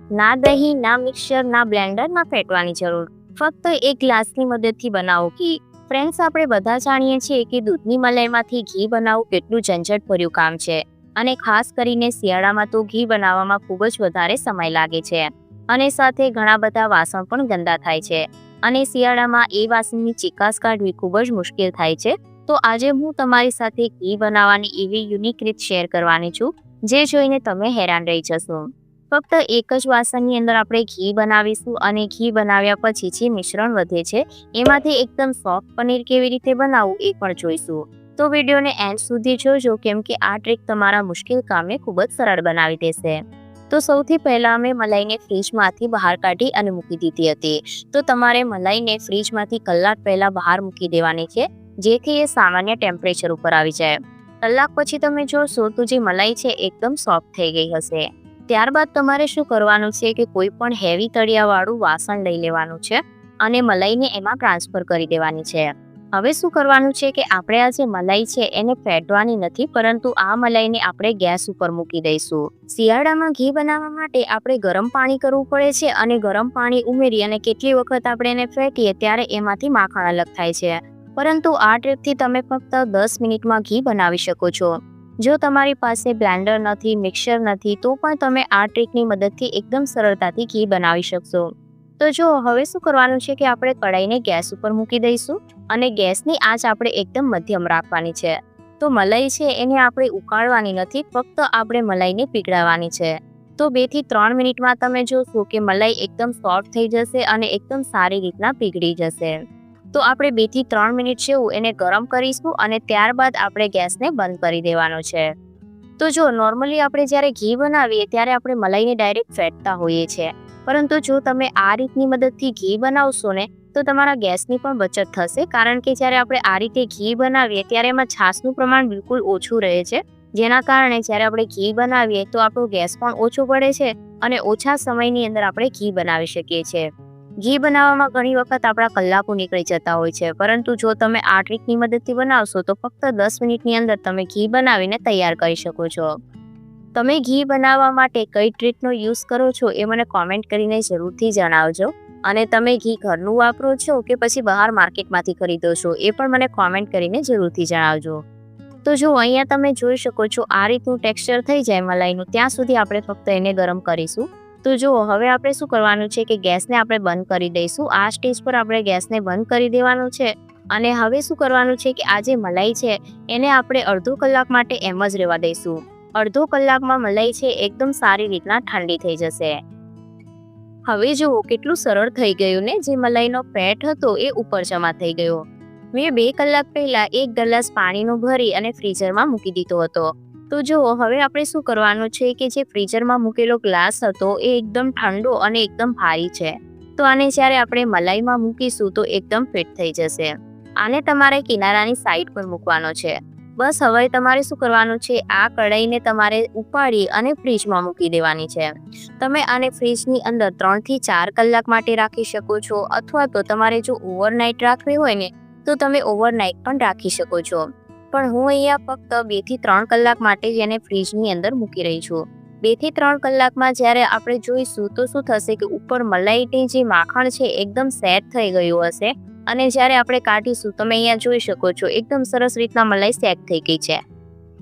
ના દહીં, ના મિક્સર ના બ્લેન્ડરમાં ફેટવાની જરૂર. ફક્ત એક ગ્લાસની મદદથી બનાવો કે ફ્રેન્ડ્સ આપણે બધા જાણીએ છીએ કે દૂધની મલાઈમાંથી ઘી બનાવવું કેટલું ઝંઝટભર્યું કામ છે. અને ખાસ કરીને શિયાળામાં તો ઘી બનાવવામાં ખૂબ જ વધારે સમય લાગે છે. અને સાથે ઘણા બધા વાસણ પણ ગંદા થાય છે. અને શિયાળામાં એ વાસણની ચિકાસ કાઢવી ખૂબ જ મુશ્કેલ થાય છે. તો આજે હું તમારી સાથે ઘી બનાવવાની એવી યુનિક રીત શેર કરવાની છું, જે જોઈને તમે હેરાન રહી જશો. ફક્ત એક જ વાસણની અંદર આપણે ઘી બનાવીશું અને ઘી બનાવ્યા પછી જે મિશ્રણ વધે છે, એમાંથી એકદમ સોફ્ટ પનીર કેવી રીતે બનાવવું એ પણ જોઈશું. તો વિડીયોને એન્ડ સુધી જોજો, કેમ કે આ ટ્રીક તમારા મુશ્કેલ કામને ખૂબ જ સરળ બનાવી દેશે. તો સૌથી પહેલાં અમે મલાઈને ફ્રીજમાંથી બહાર કાઢી અને મૂકી દીધી હતી. તો તમારે મલાઈને ફ્રીજમાંથી કલાક પહેલાં બહાર મૂકી દેવાની છે, જેથી એ સામાન્ય ટેમ્પરેચર ઉપર આવી જાય. કલાક પછી તમે જોશો તો જે મલાઈ છે, એકદમ સોફ્ટ થઈ ગઈ હશે. ત્યારબાદ તમારે શું કરવાનું છે કે કોઈ પણ હેવી તળિયાવાળું વાસણ લઈ લેવાનું છે અને મલાઈને એમાં ટ્રાન્સફર કરી દેવાની છે. હવે શું કરવાનું છે કે આપણે આ જે મલાઈ છે એને ફેટવાની નથી, પરંતુ આ મલાઈને આપણે ગેસ ઉપર મૂકી દઈશું. શિયાળામાં ઘી બનાવવા માટે આપણે ગરમ પાણી કરવું પડે છે અને ગરમ પાણી ઉમેરી અને કેટલી વખત આપણે એને ફેટીએ ત્યારે એમાંથી માખણ અલગ થાય છે. પરંતુ આ ટ્રીપથી તમે ફક્ત દસ મિનિટમાં ઘી બનાવી શકો છો. જો તમારી પાસે બ્લેન્ડર નથી, મિક્સર નથી, તો પણ તમે આ ટ્રીકની મદદથી એકદમ સરળતાથી ઘી બનાવી શકશો. તો જો હવે શું કરવાનું છે કે આપણે કડાઈને ગેસ ઉપર મૂકી દઈશું અને ગેસની આંચ આપણે એકદમ મધ્યમ રાખવાની છે. તો મલાઈ છે એને આપણે ઉકાળવાની નથી, ફક્ત આપણે મલાઈને પીગળાવવાની છે. તો બેથી ત્રણ મિનિટમાં તમે જોશો કે મલાઈ એકદમ સોફ્ટ થઈ જશે અને એકદમ સારી રીતના પીગળી જશે. તો આપણે બેથી ત્રણ મિનિટ જેવું એને ગરમ કરીશું અને ત્યારબાદ આપણે ગેસને બંધ કરી દેવાનો છે. તો જો નોર્મલી આપણે જ્યારે ઘી બનાવીએ ત્યારે આપણે મલાઈને ડાયરેક્ટ ફેટતા હોઈએ છીએ. પરંતુ જો તમે આ રીતની મદદથી ઘી બનાવશો ને, તો તમારા ગેસની પણ બચત થશે. કારણ કે જ્યારે આપણે આ રીતે ઘી બનાવીએ ત્યારે એમાં છાશનું પ્રમાણ બિલકુલ ઓછું રહે છે. જેના કારણે જ્યારે આપણે ઘી બનાવીએ તો આપણો ગેસ પણ ઓછો પડે છે અને ઓછા સમયની અંદર આપણે ઘી બનાવી શકીએ છીએ. ઘી બનાવવામાં ઘણી વખત આપણા કલાકો નીકળી જતા હોય છે. પરંતુ જો તમે આ ટ્રીકની મદદથી બનાવશો, તો ફક્ત દસ મિનિટની અંદર તમે ઘી બનાવીને તૈયાર કરી શકો છો. તમે ઘી બનાવવા માટે કઈ ટ્રીકનો યુઝ કરો છો એ મને કોમેન્ટ કરીને જરૂરથી જણાવજો. અને તમે ઘી ઘરનું વાપરો છો કે પછી બહાર માર્કેટમાંથી ખરીદો છો એ પણ મને કોમેન્ટ કરીને જરૂરથી જણાવજો. તો જો અહીંયા તમે જોઈ શકો છો આ રીતનું ટેક્સચર થઈ જાય મલાઈનું, ત્યાં સુધી આપણે ફક્ત એને ગરમ કરીશું. તો જુઓ, હવે આપણે શું કરવાનું છે કે ગેસને આપણે બંધ કરી દઈશું. આ સ્ટેજ પર આપણે ગેસને બંધ કરી દેવાનું છે. અને હવે શું કરવાનું છે કે આ જે મલાઈ છે, એને આપણે અડધો કલાક માટે એમ જ રહેવા દઈશું. અડધો કલાકમાં મલાઈ છે, એકદમ સારી રીતના ઠંડી થઈ જશે. હવે જુઓ, કેટલું સરળ થઈ ગયું ને? જે મલાઈનો ફેટ હતો, એ ઉપર જમા થઈ ગયો. મેં બે કલાક પહેલા એક ગ્લાસ પાણીનો ભરી અને ફ્રીઝરમાં મૂકી દીધો હતો. તો જુઓ, હવે આપણે શું કરવાનું છે કે જે ફ્રીઝરમાં મૂકેલો ગ્લાસ હતો એ એકદમ ઠંડો અને એકદમ ભારી છે. તો આને જ્યારે આપણે મલાઈમાં મૂકીશું તો એકદમ ફિટ થઈ જશે. આને તમારે કિનારાની સાઈડ પર મૂકવાનો છે. બસ હવે તમારે શું કરવાનું છે, આ કઢાઈને તમારે ઉપાડી અને ફ્રીજમાં મૂકી દેવાની છે. તમે આને ફ્રીજની અંદર ત્રણથી ચાર કલાક માટે રાખી શકો છો અથવા તો તમારે જો ઓવરનાઇટ રાખવી હોય ને, તો તમે ઓવરનાઇટ પણ રાખી શકો છો. પણ હું અહીંયા ફક્ત બેથી ત્રણ કલાક માટે જ એને ફ્રીજની અંદર મૂકી રહી છું. બેથી ત્રણ કલાકમાં જ્યારે આપણે જોઈશું તો શું થશે કે ઉપર મલાઈની જે માખણ છે એકદમ સેટ થઈ ગયું હશે અને જ્યારે આપણે કાઢીશું તમે અહીંયા જોઈ શકો છો એકદમ સરસ રીતના મલાઈ સેટ થઈ ગઈ છે.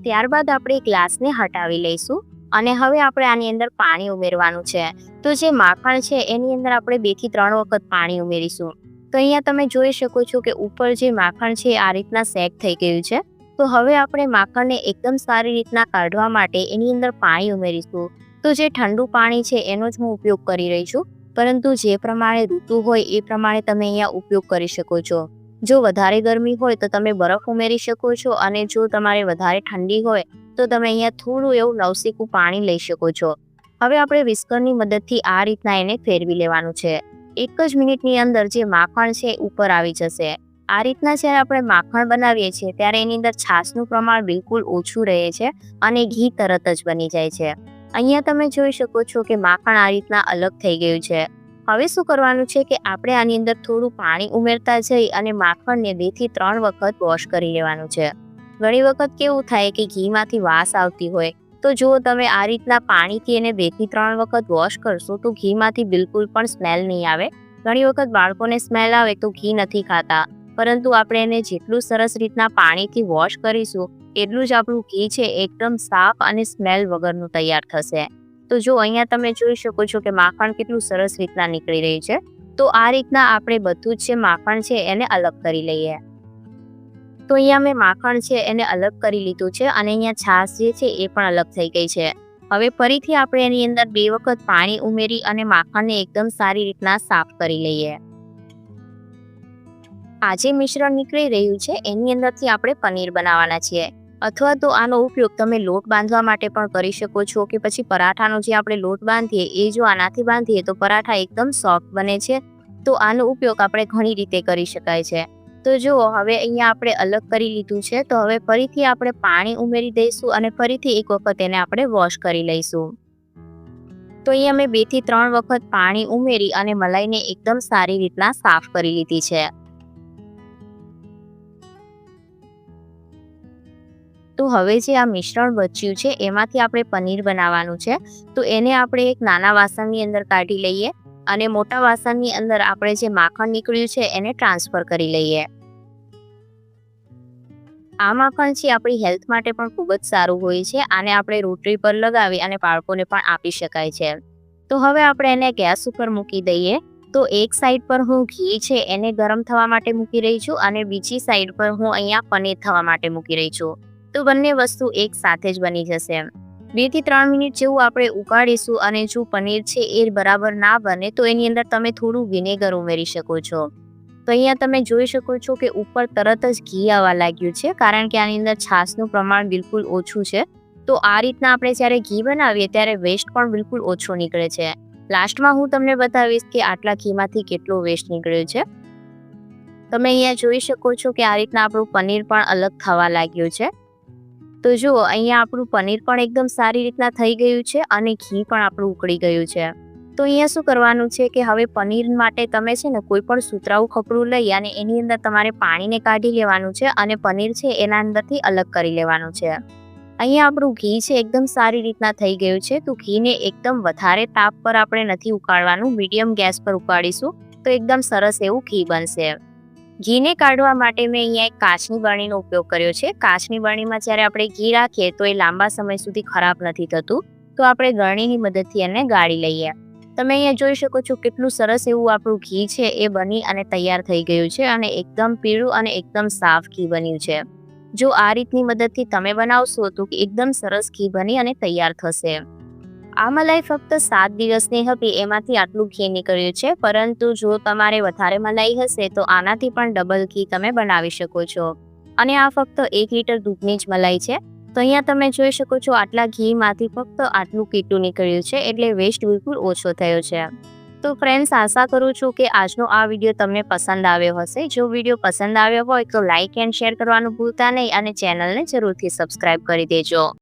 ત્યારબાદ આપણે ગ્લાસને હટાવી લઈશું અને હવે આપણે આની અંદર પાણી ઉમેરવાનું છે. તો જે માખણ છે એની અંદર આપણે બેથી ત્રણ વખત પાણી ઉમેરીશું. તો અહીંયા તમે જોઈ શકો છો કે ઉપર જે માખણ છે આ રીતના સેટ થઈ ગયું છે. તો હવે આપણે માખણને એકદમ સારી રીતના કાઢવા માટે એની અંદર પાણી ઉમેરીશું. તો જે ઠંડુ પાણી છે એનો જ હું ઉપયોગ કરી રહી છું. પરંતુ જે પ્રમાણે ઋતુ હોય એ પ્રમાણે તમે અહીંયા ઉપયોગ કરી શકો છો. જો વધારે ગરમી હોય તો તમે બરફ ઉમેરી શકો છો અને જો તમારે વધારે ઠંડી હોય તો તમે અહીંયા થોડું એવું નવસીકું પાણી લઈ શકો છો. હવે આપણે વિસ્કરની મદદથી આ રીતના એને ફેરવી લેવાનું છે. એક જ મિનિટની અંદર જે માખણ છે ઉપર આવી જશે. આ રીતના જ્યારે આપણે માખણ બનાવીએ છીએ, ત્યારે એની અંદર છાશનું પ્રમાણ બિલકુલ ઓછું રહે છે અને ઘી તરત જ બની જાય છે. અહીંયા તમે જોઈ શકો છો કે માખણ આ રીતના અલગ થઈ ગયું છે. હવે શું કરવાનું છે કે આપણે આની અંદર થોડું પાણી ઉમેરતા જઈ અને માખણને બેથી ત્રણ વખત વોશ કરી લેવાનું છે. ઘણી વખત કેવું થાય કે ઘીમાંથી વાસ આવતી હોય, તો જો તમે આ રીતના પાણીથી એને બેથી ત્રણ વખત વોશ કરશો, તો ઘીમાંથી બિલકુલ પણ સ્મેલ નહીં આવે. ઘણી વખત બાળકોને સ્મેલ આવે તો ઘી નથી ખાતા. પરંતુ આપણે એને જેટલું સરસ રીતના પાણીથી વોશ કરીશું, એટલું જ આપણું ઘી છે એકદમ સાફ અને સ્મેલ વગરનું તૈયાર થશે. તો જો અહીંયા તમે જોઈ શકો છો કે માખણ કેટલું સરસ રીતના નીકળી રહ્યું છે, તો આ રીતના આપણે બધું જ જે માખણ છે એને અલગ કરી લઈએ. તો અહીંયા મેં માખણ છે એને અલગ કરી લીધું છે અને અહીંયા છાશ જે છે એ પણ અલગ થઈ ગઈ છે. હવે ફરીથી આપણે એની અંદર બે વખત પાણી ઉમેરી અને માખણને એકદમ સારી રીતના સાફ કરી લઈએ. આ જે મિશ્રણ નીકળી રહ્યું છે, એની અંદરથી આપણે પનીર બનાવવાના છીએ. અથવા તો આનો ઉપયોગ તમે લોટ બાંધવા માટે પણ કરી શકો છો કે પછી પરાઠાનો જે આપણે લોટ બાંધીએ, એ જો આનાથી બાંધીએ તો પરાઠા એકદમ સોફ્ટ બને છે. તો આનો ઉપયોગ આપણે ઘણી રીતે કરી શકાય છે. તો જુઓ હવે અહીંયા આપણે અલગ કરી લીધું છે, તો હવે ફરીથી આપણે પાણી ઉમેરી દઈશું અને ફરીથી એક વખત એને આપણે વોશ કરી લઈશું. તો અહીંયા મેં બેથી ત્રણ વખત પાણી ઉમેરી અને મલાઈને એકદમ સારી રીતના સાફ કરી લીધી છે. તો હવે જે આ મિશ્રણ બચ્યું છે, એમાંથી આપણે પનીર બનાવવાનું છે. તો એને આપણે એક નાના વાસણની અંદર કાઢી લઈએ અને મોટા વાસણની અંદર આપણે જે માખણ નીકળ્યું છે, એને ટ્રાન્સફર કરી લઈએ. આ માખણ છે આપણી હેલ્થ માટે પણ ખૂબ જ સારું હોય છે, આને આપણે રોટરી પર લગાવી અને બાળકોને પણ આપી શકાય છે. તો હવે આપણે એને ગેસ ઉપર મૂકી દઈએ. તો એક સાઈડ પર હું ઘી છે, એને ગરમ થવા માટે મૂકી રહી છું અને બીજી સાઈડ પર હું અહીંયા પનીર થવા માટે મૂકી રહી છું. તો બંને વસ્તુ એક સાથે જ બની જશે બેથી ત્રણ મિનિટ જેવું આપણે ઉકાળીશું અને જો પનીર છે એ બરાબર ના બને તો એની અંદર તમે થોડું વિનેગર ઉમેરી શકો છો. તો અહીંયા તમે જોઈ શકો છો કે ઉપર તરત જ ઘી આવવા લાગ્યું છે કારણ કે આની અંદર છાશનું પ્રમાણ બિલકુલ ઓછું છે. તો આ રીતના આપણે જ્યારે ઘી બનાવીએ ત્યારે વેસ્ટ પણ બિલકુલ ઓછો નીકળે છે. લાસ્ટમાં હું તમને બતાવીશ કે આટલા ઘીમાંથી કેટલો વેસ્ટ નીકળ્યો છે. તમે અહીંયા જોઈ શકો છો કે આ રીતના આપણું પનીર પણ અલગ થવા લાગ્યું છે. તો જુઓ અહીંયા આપણું પનીર પણ એકદમ સારી રીતના થઈ ગયું છે અને ઘી પણ આપણું ઉકળી ગયું છે. તો અહીંયા શું કરવાનું છે કે હવે પનીર માટે તમે છે ને કોઈ પણ સુતરાઉ ખપરું લઈ અને એની અંદર તમારે પાણીને કાઢી લેવાનું છે અને પનીર છે એના અંદરથી અલગ કરી લેવાનું છે. અહીંયા આપણું ઘી છે એકદમ સારી રીતના થઈ ગયું છે તો ઘીને એકદમ વધારે તાપ પર આપણે નથી ઉકાળવાનું, મીડિયમ ગેસ પર ઉકાળીશું તો એકદમ સરસ એવું ઘી બનશે. ઘીને કાઢવા માટે મેં અહીંયા એક કાચની બરણીનો ઉપયોગ કર્યો છે. કાચની બરણીમાં જ્યારે આપણે ઘી રાખીએ તો એ લાંબા સમય સુધી ખરાબ નથી થતું. તો આપણે ગરણીની મદદથી એને ગાળી લઈએ. તમે અહીંયા જોઈ શકો છો કેટલું સરસ એવું આપણું ઘી છે, એ બની અને તૈયાર થઈ ગયું છે અને એકદમ પીળું અને એકદમ સાફ ઘી બન્યું છે. જો આ રીતની મદદથી તમે બનાવશો તો એકદમ સરસ ઘી બની અને તૈયાર થશે. આ મલાઈ ફક્ત સાત દિવસની હતી, એમાંથી આટલું ઘી નીકળ્યું છે. પરંતુ જો તમારે વધારે મલાઈ હશે, તો આનાથી પણ ડબલ ઘી તમે બનાવી શકો છો. અને આ ફક્ત એક લીટર દૂધની જ મલાઈ છે. તો અહીંયા તમે જોઈ શકો છો, આટલા ઘીમાંથી ફક્ત આટલું કીટું નીકળ્યું છે, એટલે વેસ્ટ બિલકુલ ઓછો થયો છે. તો ફ્રેન્ડ્સ આશા કરું છું કે આજનો આ વીડિયો તમને પસંદ આવ્યો હશે. જો વીડિયો પસંદ આવ્યો હોય, તો લાઇક એન્ડ શેર કરવાનું ભૂલતા નહીં અને ચેનલને જરૂરથી સબસ્ક્રાઇબ કરી દેજો.